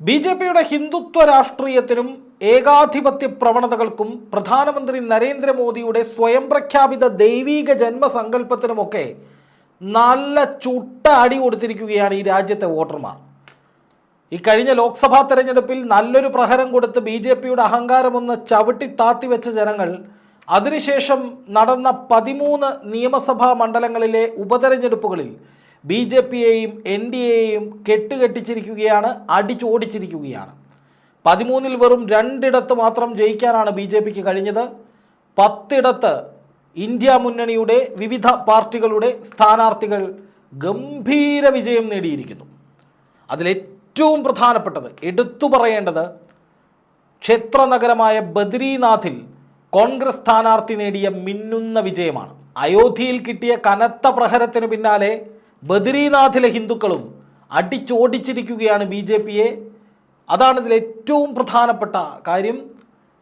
B J പിയുടെ ഹിന്ദുത്വ രാഷ്ട്രീയത്തിനും ഏകാധിപത്യ പ്രവണതകൾക്കും പ്രധാനമന്ത്രി നരേന്ദ്രമോദിയുടെ സ്വയം പ്രഖ്യാപിത ദൈവീക ജന്മസങ്കല്പത്തിനുമൊക്കെ നല്ല ചുട്ട അടി കൊടുത്തിരിക്കുകയാണ് ഈ രാജ്യത്തെ വോട്ടർമാർ. ഈ കഴിഞ്ഞ ലോക്സഭാ തെരഞ്ഞെടുപ്പിൽ നല്ലൊരു പ്രഹരം കൊടുത്ത് ബി ജെ പിയുടെ അഹങ്കാരമൊന്ന് ചവിട്ടി താത്തി വെച്ച ജനങ്ങൾ അതിനുശേഷം നടന്ന പതിമൂന്ന് നിയമസഭാ മണ്ഡലങ്ങളിലെ ഉപതെരഞ്ഞെടുപ്പുകളിൽ ബി ജെ പിയെയും എൻ ഡി എയെയും കെട്ടുകെട്ടിച്ചിരിക്കുകയാണ് അടിച്ചോടിച്ചിരിക്കുകയാണ്. പതിമൂന്നിൽ വെറും രണ്ടിടത്ത് മാത്രം ജയിക്കാനാണ് ബി ജെ പിക്ക് കഴിഞ്ഞത്. പത്തിടത്ത് ഇന്ത്യ മുന്നണിയുടെ വിവിധ പാർട്ടികളുടെ സ്ഥാനാർത്ഥികൾ ഗംഭീര വിജയം നേടിയിരിക്കുന്നു. അതിലേറ്റവും പ്രധാനപ്പെട്ടത് എടുത്തു പറയേണ്ടത് ക്ഷേത്രനഗരമായ ബദ്രീനാഥിൽ കോൺഗ്രസ് സ്ഥാനാർത്ഥി നേടിയ മിന്നുന്ന വിജയമാണ്. അയോധ്യയിൽ കിട്ടിയ കനത്ത പ്രഹരത്തിന് പിന്നാലെ ബദ്രീനാഥിലെ ഹിന്ദുക്കളും അടിച്ചോടിച്ചിരിക്കുകയാണ് ബി ജെ പിയെ. അതാണ് ഇതിൽ ഏറ്റവും പ്രധാനപ്പെട്ട കാര്യം.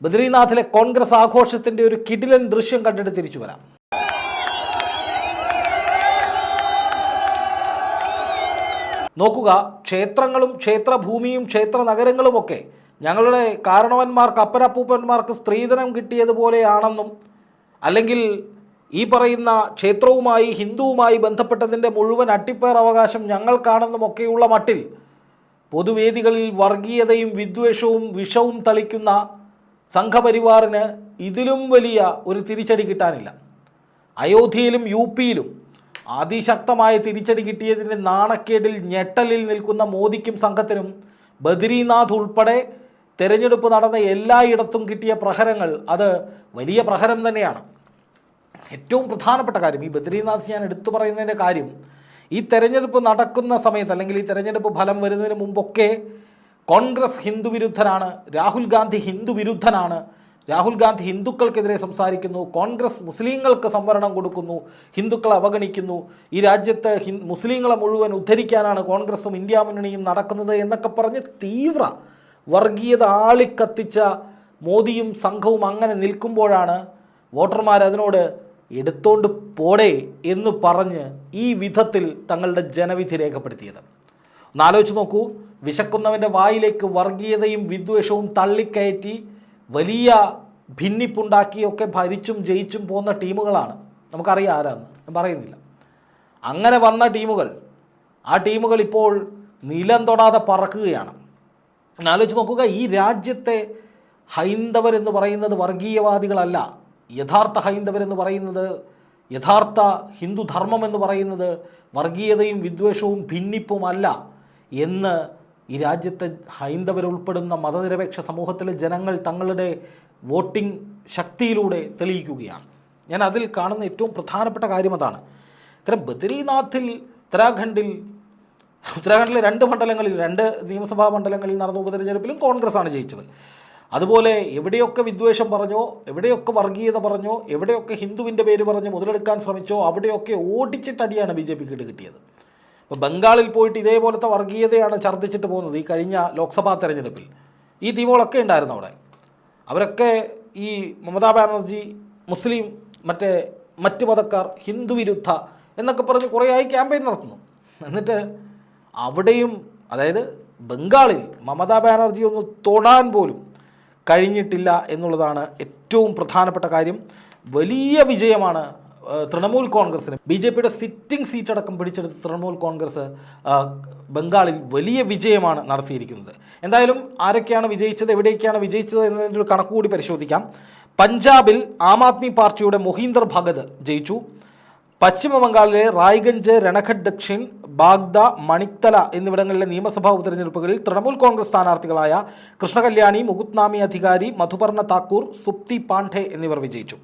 ബദരീനാഥിലെ കോൺഗ്രസ് ആഘോഷത്തിന്റെ ഒരു കിടിലൻ ദൃശ്യം കണ്ടിട്ട് തിരിച്ചു വരാം. നോക്കുക ക്ഷേത്രങ്ങളും ക്ഷേത്രഭൂമിയും ക്ഷേത്ര നഗരങ്ങളുമൊക്കെ ഞങ്ങളുടെ കാരണവന്മാർക്ക് അപ്പനപ്പൂപ്പന്മാർക്ക് സ്ത്രീധനം കിട്ടിയതുപോലെയാണെന്നും അല്ലെങ്കിൽ ഈ പറയുന്ന ക്ഷേത്രവുമായി ഹിന്ദുവുമായി ബന്ധപ്പെട്ടതിന്റെ മുഴുവൻ അട്ടിപ്പേർ അവകാശം ഞങ്ങൾക്കാണെന്നുമൊക്കെയുള്ള മട്ടിൽ പൊതുവേദികളിൽ വർഗീയതയും വിദ്വേഷവും വിഷവും തളിക്കുന്ന സംഘപരിവാറിന് ഇതിലും വലിയ ഒരു തിരിച്ചടി കിട്ടാനില്ല. അയോധ്യയിലും യു പിയിലും അതിശക്തമായ തിരിച്ചടി കിട്ടിയതിന്റെ നാണക്കേടിൽ ഞെട്ടലിൽ നിൽക്കുന്ന മോദിക്കും സംഘത്തിനും ബദ്രീനാഥ് ഉൾപ്പെടെ തെരഞ്ഞെടുപ്പ് നടന്ന എല്ലായിടത്തും കിട്ടിയ പ്രഹരങ്ങൾ അത് വലിയ പ്രഹരം തന്നെയാണ്. ഏറ്റവും പ്രധാനപ്പെട്ട കാര്യം ഈ ബദ്രീനാഥ് ഞാൻ എടുത്തു പറയുന്നതിന്റെ കാര്യം ഈ തെരഞ്ഞെടുപ്പ് നടക്കുന്ന സമയത്ത് അല്ലെങ്കിൽ ഈ തെരഞ്ഞെടുപ്പ് ഫലം വരുന്നതിന് മുമ്പൊക്കെ കോൺഗ്രസ് ഹിന്ദു വിരുദ്ധനാണ് രാഹുൽ ഗാന്ധി ഹിന്ദു വിരുദ്ധനാണ് രാഹുൽ ഗാന്ധി ഹിന്ദുക്കൾക്കെതിരെ സംസാരിക്കുന്നു കോൺഗ്രസ് മുസ്ലിങ്ങൾക്ക് സംവരണം കൊടുക്കുന്നു ഹിന്ദുക്കളെ അവഗണിക്കുന്നു ഈ രാജ്യത്ത് ഹി മുസ്ലിങ്ങളെ മുഴുവൻ ഉദ്ധരിക്കാനാണ് കോൺഗ്രസും ഇന്ത്യ മുന്നണിയും നടക്കുന്നത് എന്നൊക്കെ പറഞ്ഞ് തീവ്ര വർഗീയത ആളിക്കത്തിച്ച മോദിയും സംഘവും അങ്ങനെ നിൽക്കുമ്പോഴാണ് വോട്ടർമാർ അതിനോട് എടുത്തോണ്ട് പോടേ എന്ന് പറഞ്ഞ് ഈ വിധത്തിൽ തങ്ങളുടെ ജനവിധി രേഖപ്പെടുത്തിയത്. ഒന്നാലോചിച്ച് നോക്കൂ വിശക്കുന്നവന്റെ വായിലേക്ക് വർഗീയതയും വിദ്വേഷവും തള്ളിക്കയറ്റി വലിയ ഭിന്നിപ്പുണ്ടാക്കിയൊക്കെ ഭരിച്ചും ജയിച്ചും പോകുന്ന ടീമുകളാണ്. നമുക്കറിയാം ആരാന്ന്. ഞാൻ പറയുന്നില്ല. അങ്ങനെ വന്ന ടീമുകൾ ആ ടീമുകൾ ഇപ്പോൾ നിലം തൊടാതെ പറക്കുകയാണ്. ആലോചിച്ച് നോക്കുക ഈ രാജ്യത്തെ ഹൈന്ദവരെന്ന് പറയുന്നത് വർഗീയവാദികളല്ല. യഥാർത്ഥ ഹൈന്ദവരെന്ന് പറയുന്നത് യഥാർത്ഥ ഹിന്ദു ധർമ്മം എന്ന് പറയുന്നത് വർഗീയതയും വിദ്വേഷവും ഭിന്നിപ്പുമല്ല എന്ന് ഈ രാജ്യത്തെ ഹൈന്ദവരുൾപ്പെടുന്ന മതനിരപേക്ഷ സമൂഹത്തിലെ ജനങ്ങൾ തങ്ങളുടെ വോട്ടിംഗ് ശക്തിയിലൂടെ തെളിയിക്കുകയാണ്. ഞാൻ അതിൽ കാണുന്ന ഏറ്റവും പ്രധാനപ്പെട്ട കാര്യം അതാണ്. കാരണം ബദരീനാഥിൽ ഉത്തരാഖണ്ഡിൽ ഉത്തരാഖണ്ഡിലെ രണ്ട് മണ്ഡലങ്ങളിൽ രണ്ട് നിയമസഭാ മണ്ഡലങ്ങളിൽ നടന്ന ഉപതെരഞ്ഞെടുപ്പിലും കോൺഗ്രസ്സാണ് ജയിച്ചത്. അതുപോലെ എവിടെയൊക്കെ വിദ്വേഷം പറഞ്ഞോ എവിടെയൊക്കെ വർഗീയത പറഞ്ഞോ എവിടെയൊക്കെ ഹിന്ദുവിന്റെ പേര് പറഞ്ഞ് മുതലെടുക്കാൻ ശ്രമിച്ചോ അവിടെയൊക്കെ ഓടിച്ചിട്ടടിയാണ് ബി ജെ പിക്ക് കിട്ടിയത്. ഇപ്പോൾ ബംഗാളിൽ പോയിട്ട് ഇതേപോലത്തെ വർഗീയതയാണ് ഛർദ്ദിച്ചിട്ട് പോകുന്നത് ഈ കഴിഞ്ഞ ലോക്സഭാ തെരഞ്ഞെടുപ്പിൽ. ഈ ടീമുകളൊക്കെ ഉണ്ടായിരുന്നു അവിടെ. അവരൊക്കെ ഈ മമതാ ബാനർജി മുസ്ലിം മറ്റേ മറ്റ് മതക്കാർ ഹിന്ദു വിരുദ്ധ എന്നൊക്കെ പറഞ്ഞ് ആയി ക്യാമ്പയിൻ നടത്തുന്നു. എന്നിട്ട് അവിടെയും അതായത് ബംഗാളിൽ മമതാ ബാനർജി ഒന്ന് തൊടാൻ പോലും കഴിഞ്ഞിട്ടില്ല എന്നുള്ളതാണ് ഏറ്റവും പ്രധാനപ്പെട്ട കാര്യം. വലിയ വിജയമാണ് തൃണമൂൽ കോൺഗ്രസിന്. ബി ജെ പിയുടെ സിറ്റിംഗ് സീറ്റ് അടക്കം പിടിച്ചെടുത്ത് തൃണമൂൽ കോൺഗ്രസ് ബംഗാളിൽ വലിയ വിജയമാണ് നടത്തിയിരിക്കുന്നത്. എന്തായാലും ആരൊക്കെയാണ് വിജയിച്ചത് എവിടെയൊക്കെയാണ് വിജയിച്ചത് എന്നതിന്റെ ഒരു കണക്കുകൂടി പരിശോധിക്കാം. പഞ്ചാബിൽ ആം ആദ്മി പാർട്ടിയുടെ മൊഹീന്ദർ ഭഗത് ജയിച്ചു. പശ്ചിമ ബംഗാളിലെ റായ്ഗഞ്ച് രണഘട്ട് ദക്ഷിൺ ബാഗ്ദ മണിക്തല എന്നിവിടങ്ങളിലെ നിയമസഭാ ഉപതെരഞ്ഞെടുപ്പുകളിൽ തൃണമൂൽ കോൺഗ്രസ് സ്ഥാനാർത്ഥികളായ കൃഷ്ണകല്യാണി മുകുത്നാമി അധികാരി മധുപർണ താക്കൂർ സുപ്തി പാണ്ഡെ എന്നിവർ വിജയിച്ചു.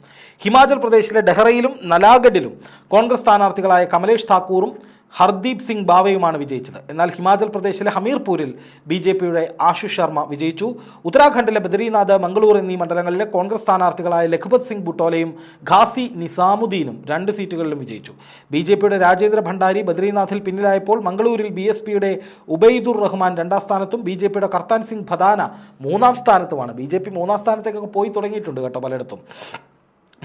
ഹിമാചൽ പ്രദേശിലെ ഡെഹ്റയിലും നലാഗഡിലും കോൺഗ്രസ് സ്ഥാനാർത്ഥികളായ കമലേഷ് താക്കൂറും ഹർദീപ് സിംഗ് ബാവയുമാണ് വിജയിച്ചത്. എന്നാൽ ഹിമാചൽ പ്രദേശിലെ ഹമീർപൂരിൽ ബി ജെ പിയുടെ ആശിഷ് ശർമ്മ വിജയിച്ചു. ഉത്തരാഖണ്ഡിലെ ബദരീനാഥ് മംഗളൂർ എന്നീ മണ്ഡലങ്ങളിലെ കോൺഗ്രസ് സ്ഥാനാർത്ഥികളായ ലഖ്പത് സിംഗ് ബുട്ടോലയും ഖാസി നിസാമുദ്ദീനും രണ്ട് സീറ്റുകളിലും വിജയിച്ചു. ബി ജെ പിയുടെ രാജേന്ദ്ര ഭണ്ഡാരി ബദരീനാഥിൽ പിന്നിലായപ്പോൾ മംഗളൂരിൽ ബി എസ് പിയുടെ ഉബൈദുർ റഹ്മാൻ രണ്ടാം സ്ഥാനത്തും ബി ജെ പിയുടെ കർത്താൻ സിംഗ് ഭദാന മൂന്നാം സ്ഥാനത്തുമാണ്. ബി ജെ പി മൂന്നാം സ്ഥാനത്തേക്കൊക്കെ പോയി തുടങ്ങിയിട്ടുണ്ട് കേട്ടോ പലയിടത്തും.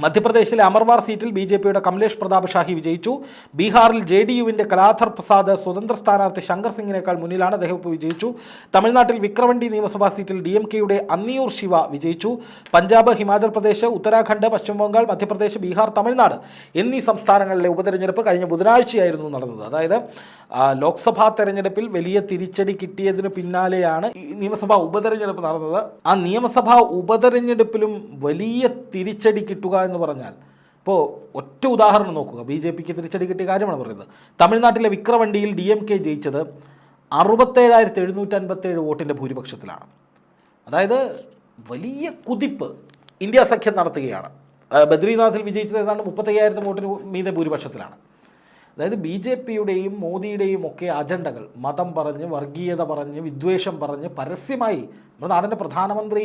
മധ്യപ്രദേശിലെ അമർവാർ സീറ്റിൽ ബി ജെ പിയുടെ കമലേഷ് പ്രതാപ് ഷാഹി വിജയിച്ചു. ബീഹാറിൽ ജെ ഡി യുവിന്റെ കലാധർ പ്രസാദ് സ്വതന്ത്ര സ്ഥാനാർത്ഥി ശങ്കർ സിംഗിനേക്കാൾ മുന്നിലാണ് അദ്ദേഹം വിജയിച്ചു. തമിഴ്നാട്ടിൽ വിക്രവണ്ടി നിയമസഭാ സീറ്റിൽ ഡി എം കെയുടെ അന്നിയൂർ ശിവ വിജയിച്ചു. പഞ്ചാബ് ഹിമാചൽ പ്രദേശ് ഉത്തരാഖണ്ഡ് പശ്ചിമബംഗാൾ മധ്യപ്രദേശ് ബീഹാർ തമിഴ്നാട് എന്നീ സംസ്ഥാനങ്ങളിലെ ഉപതെരഞ്ഞെടുപ്പ് കഴിഞ്ഞ ബുധനാഴ്ചയായിരുന്നു നടന്നത്. അതായത് ലോക്സഭാ തെരഞ്ഞെടുപ്പിൽ വലിയ തിരിച്ചടി കിട്ടിയതിന് പിന്നാലെയാണ് നിയമസഭാ ഉപതെരഞ്ഞെടുപ്പ് നടന്നത്. ആ നിയമസഭാ ഉപതെരഞ്ഞെടുപ്പിലും വലിയ തിരിച്ചടി കിട്ടുക എന്ന് പറഞ്ഞാൽ ഇപ്പോൾ ഒറ്റ ഉദാഹരണം നോക്കുക. ബി ജെ പിക്ക് തിരിച്ചടി കിട്ടിയ കാര്യമാണ് പറയുന്നത്. തമിഴ്നാട്ടിലെ വിക്രവണ്ടിയിൽ ഡി എം കെ ജയിച്ചത് അറുപത്തേഴായിരത്തി എഴുന്നൂറ്റി അൻപത്തേഴ് വോട്ടിന്റെ ഭൂരിപക്ഷത്തിലാണ്. അതായത് വലിയ കുതിപ്പ് ഇന്ത്യ സഖ്യം നടത്തുകയാണ്. ബദ്രീനാഥിൽ വിജയിച്ചത് ഏതാണ്ട് മുപ്പത്തയ്യായിരത്തി വോട്ടിന് മീതെ ഭൂരിപക്ഷത്തിലാണ്. അതായത് ബി ജെ പിയുടെയും മോദിയുടെയും ഒക്കെ അജണ്ടകൾ മതം പറഞ്ഞ് വർഗീയത പറഞ്ഞ് വിദ്വേഷം പറഞ്ഞ് പരസ്യമായി നമ്മുടെ നാടിന്റെ പ്രധാനമന്ത്രി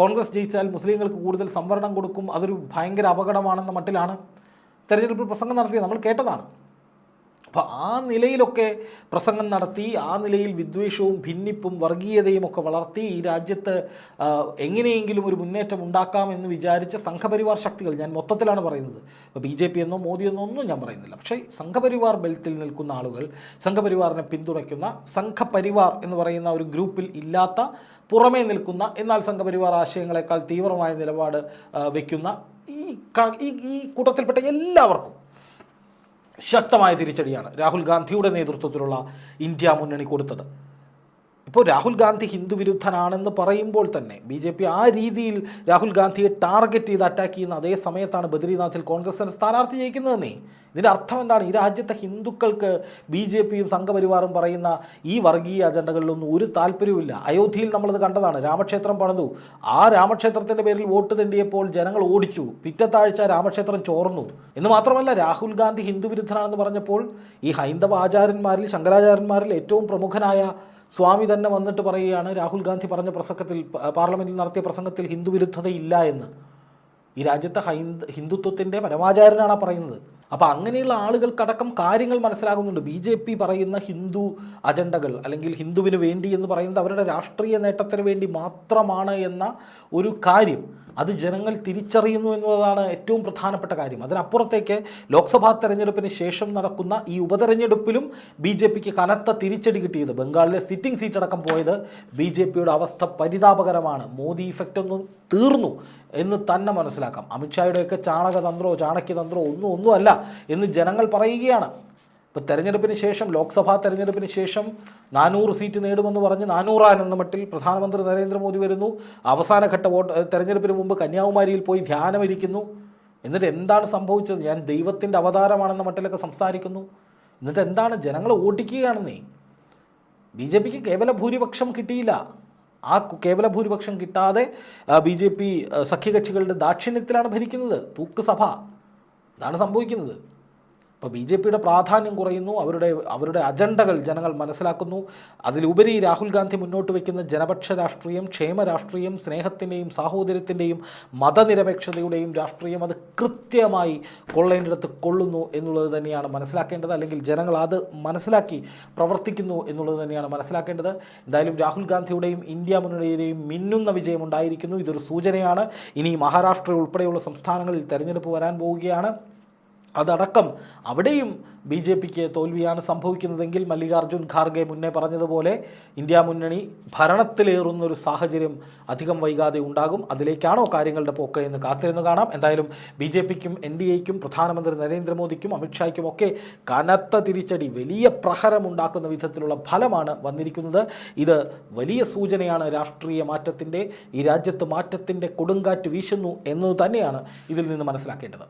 കോൺഗ്രസ് ജയിച്ചാൽ മുസ്ലിങ്ങൾക്ക് കൂടുതൽ സംവരണം കൊടുക്കും അതൊരു ഭയങ്കര അപകടമാണെന്ന മട്ടിലാണ് തെരഞ്ഞെടുപ്പ് പ്രസംഗം നടത്തിയത്. നമ്മൾ കേട്ടതാണ്. അപ്പോൾ ആ നിലയിലൊക്കെ പ്രസംഗം നടത്തി ആ നിലയിൽ വിദ്വേഷവും ഭിന്നിപ്പും വർഗീയതയും ഒക്കെ വളർത്തി ഈ രാജ്യത്ത് എങ്ങനെയെങ്കിലും ഒരു മുന്നേറ്റം ഉണ്ടാക്കാം എന്ന് വിചാരിച്ച സംഘപരിവാർ ശക്തികൾ ഞാൻ മൊത്തത്തിലാണ് പറയുന്നത്. ഇപ്പോൾ ബി ജെ പി എന്നോ മോദി എന്നോ ഒന്നും ഞാൻ പറയുന്നില്ല. പക്ഷേ സംഘപരിവാർ ബെൽറ്റിൽ നിൽക്കുന്ന ആളുകൾ സംഘപരിവാറിനെ പിന്തുണയ്ക്കുന്ന സംഘപരിവാർ എന്ന് പറയുന്ന ഒരു ഗ്രൂപ്പിൽ ഇല്ലാത്ത പുറമേ നിൽക്കുന്ന എന്നാൽ സംഘപരിവാർ ആശയങ്ങളെക്കാൾ തീവ്രമായ നിലപാട് വയ്ക്കുന്ന ഈ ഈ കൂട്ടത്തിൽപ്പെട്ട എല്ലാവർക്കും ശക്തമായ തിരിച്ചടിയാണ് രാഹുൽ ഗാന്ധിയുടെ നേതൃത്വത്തിലുള്ള ഇന്ത്യ മുന്നണി കൊടുത്തത്. ഇപ്പോൾ രാഹുൽ ഗാന്ധി ഹിന്ദു വിരുദ്ധനാണെന്ന് പറയുമ്പോൾ തന്നെ ബി ജെ പി ആ രീതിയിൽ രാഹുൽ ഗാന്ധിയെ ടാർഗറ്റ് ചെയ്ത് അറ്റാക്ക് ചെയ്യുന്ന അതേ സമയത്താണ് ബദ്രീനാഥിൽ കോൺഗ്രസിന് സ്ഥാനാർത്ഥി ജയിക്കുന്നതെന്നേ. ഇതിന്റെ അർത്ഥം എന്താണ് ഈ രാജ്യത്തെ ഹിന്ദുക്കൾക്ക് ബി ജെ പിയും സംഘപരിവാറും പറയുന്ന ഈ വർഗീയ അജണ്ടകളിലൊന്നും ഒരു താല്പര്യവുമില്ല. അയോധ്യയിൽ നമ്മളത് കണ്ടതാണ്. രാമക്ഷേത്രം പണിതു. ആ രാമക്ഷേത്രത്തിന്റെ പേരിൽ വോട്ട് തെണ്ടിയപ്പോൾ ജനങ്ങൾ ഓടിച്ചു. പിറ്റത്താഴ്ച രാമക്ഷേത്രം ചോർന്നു. എന്ന് മാത്രമല്ല രാഹുൽ ഗാന്ധി ഹിന്ദു വിരുദ്ധനാണെന്ന് പറഞ്ഞപ്പോൾ ഈ ഹൈന്ദവ ആചാര്യന്മാരിൽ ശങ്കരാചാര്യന്മാരിൽ ഏറ്റവും പ്രമുഖനായ സ്വാമി തന്നെ വന്നിട്ട് പറയുകയാണ് രാഹുൽ ഗാന്ധി പറഞ്ഞ പ്രസംഗത്തിൽ പാർലമെന്റിൽ നടത്തിയ പ്രസംഗത്തിൽ ഹിന്ദു വിരുദ്ധതയില്ല എന്ന്. ഈ രാജ്യത്തെ ഹൈന്ദ ഹിന്ദുത്വത്തിന്റെ പരമാചാരനാണ് പറയുന്നത്. അപ്പോൾ അങ്ങനെയുള്ള ആളുകൾക്കടക്കം കാര്യങ്ങൾ മനസ്സിലാകുന്നുണ്ട്. ബി ജെ പി പറയുന്ന ഹിന്ദു അജണ്ടകൾ അല്ലെങ്കിൽ ഹിന്ദുവിന് വേണ്ടി എന്ന് പറയുന്നത് അവരുടെ രാഷ്ട്രീയ നേട്ടത്തിന് വേണ്ടി മാത്രമാണ് എന്ന ഒരു കാര്യം. അത് ജനങ്ങൾ തിരിച്ചറിയുന്നു എന്നുള്ളതാണ് ഏറ്റവും പ്രധാനപ്പെട്ട കാര്യം. അതിനപ്പുറത്തേക്ക് ലോക്സഭാ തെരഞ്ഞെടുപ്പിന് ശേഷം നടക്കുന്ന ഈ ഉപതെരഞ്ഞെടുപ്പിലും ബി ജെ പിക്ക് കനത്ത തിരിച്ചടി കിട്ടിയത്. ബംഗാളിലെ സിറ്റിംഗ് സീറ്റ് അടക്കം പോയത് ബി ജെ പിയുടെ അവസ്ഥ പരിതാപകരമാണ്. മോദി ഇഫക്റ്റ് ഒന്നും തീർന്നു എന്ന് തന്നെ മനസ്സിലാക്കാം. അമിത്ഷായുടെയൊക്കെ ചാണകതന്ത്രോ ചാണക്യതന്ത്രോ ഒന്നും ഒന്നുമല്ല എന്ന് ജനങ്ങൾ പറയുകയാണ്. ഇപ്പോൾ തെരഞ്ഞെടുപ്പിന് ശേഷം ലോക്സഭാ തെരഞ്ഞെടുപ്പിന് ശേഷം നാനൂറ് സീറ്റ് നേടുമെന്ന് പറഞ്ഞ് നാനൂറാൻ എന്ന മട്ടിൽ പ്രധാനമന്ത്രി നരേന്ദ്രമോദി വരുന്നു. അവസാനഘട്ട വോട്ട് തെരഞ്ഞെടുപ്പിന് മുമ്പ് കന്യാകുമാരിയിൽ പോയി ധ്യാനമിരിക്കുന്നു. എന്നിട്ട് എന്താണ് സംഭവിച്ചത്? ഞാൻ ദൈവത്തിന്റെ അവതാരമാണെന്ന മട്ടിലൊക്കെ സംസാരിക്കുന്നു. എന്നിട്ട് എന്താണ് ജനങ്ങളെ ഓടിക്കുകയാണെന്നേ ബി ജെ പിക്ക് കേവല ഭൂരിപക്ഷം കിട്ടിയില്ല. ആ കേവല ഭൂരിപക്ഷം കിട്ടാതെ ബി ജെ പി സഖ്യകക്ഷികളുടെ ദാക്ഷിണ്യത്തിലാണ് ഭരിക്കുന്നത്. തൂക്ക് സഭ. ഇതാണ് സംഭവിക്കുന്നത്. ഇപ്പോൾ ബി ജെ പിയുടെ പ്രാധാന്യം കുറയുന്നു അവരുടെ അവരുടെ അജണ്ടകൾ ജനങ്ങൾ മനസ്സിലാക്കുന്നു. അതിലുപരി രാഹുൽ ഗാന്ധി മുന്നോട്ട് വയ്ക്കുന്ന ജനപക്ഷ രാഷ്ട്രീയം ക്ഷേമ രാഷ്ട്രീയം സ്നേഹത്തിന്റെയും സാഹോദര്യത്തിന്റെയും മതനിരപേക്ഷതയുടെയും രാഷ്ട്രീയം അത് കൃത്യമായി കൊള്ളേണ്ടിടത്ത് കൊള്ളുന്നു എന്നുള്ളത് തന്നെയാണ് മനസ്സിലാക്കേണ്ടത്. അല്ലെങ്കിൽ ജനങ്ങൾ അത് മനസ്സിലാക്കി പ്രവർത്തിക്കുന്നു എന്നുള്ളത് തന്നെയാണ് മനസ്സിലാക്കേണ്ടത്. എന്തായാലും രാഹുൽ ഗാന്ധിയുടെയും ഇന്ത്യ മുന്നണിയുടെയും മിന്നുന്ന വിജയമുണ്ടായിരിക്കുന്നു ഇതൊരു സൂചനയാണ്. ഇനി മഹാരാഷ്ട്ര ഉൾപ്പെടെയുള്ള സംസ്ഥാനങ്ങളിൽ തെരഞ്ഞെടുപ്പ് വരാൻ പോവുകയാണ്. അതടക്കം അവിടെയും ബി ജെ പിക്ക് തോൽവിയാണ് സംഭവിക്കുന്നതെങ്കിൽ മല്ലികാർജുൻ ഖാർഗെ മുന്നേ പറഞ്ഞതുപോലെ ഇന്ത്യ മുന്നണി ഭരണത്തിലേറുന്നൊരു സാഹചര്യം അധികം വൈകാതെ ഉണ്ടാകും. അതിലേക്കാണോ കാര്യങ്ങളുടെ പോക്ക് എന്ന് കാത്തിരുന്ന് കാണാം. എന്തായാലും ബി ജെ പിക്കും എൻ ഡി എക്കും പ്രധാനമന്ത്രി നരേന്ദ്രമോദിക്കും അമിത്ഷായ്ക്കും ഒക്കെ കനത്ത തിരിച്ചടി വലിയ പ്രഹരമുണ്ടാക്കുന്ന വിധത്തിലുള്ള ഫലമാണ് വന്നിരിക്കുന്നത്. ഇത് വലിയ സൂചനയാണ് രാഷ്ട്രീയ മാറ്റത്തിന്റെ ഈ രാജ്യത്ത് മാറ്റത്തിന്റെ കൊടുങ്കാറ്റ് വീശുന്നു എന്നത് തന്നെയാണ് ഇതിൽ നിന്ന് മനസ്സിലാക്കേണ്ടത്.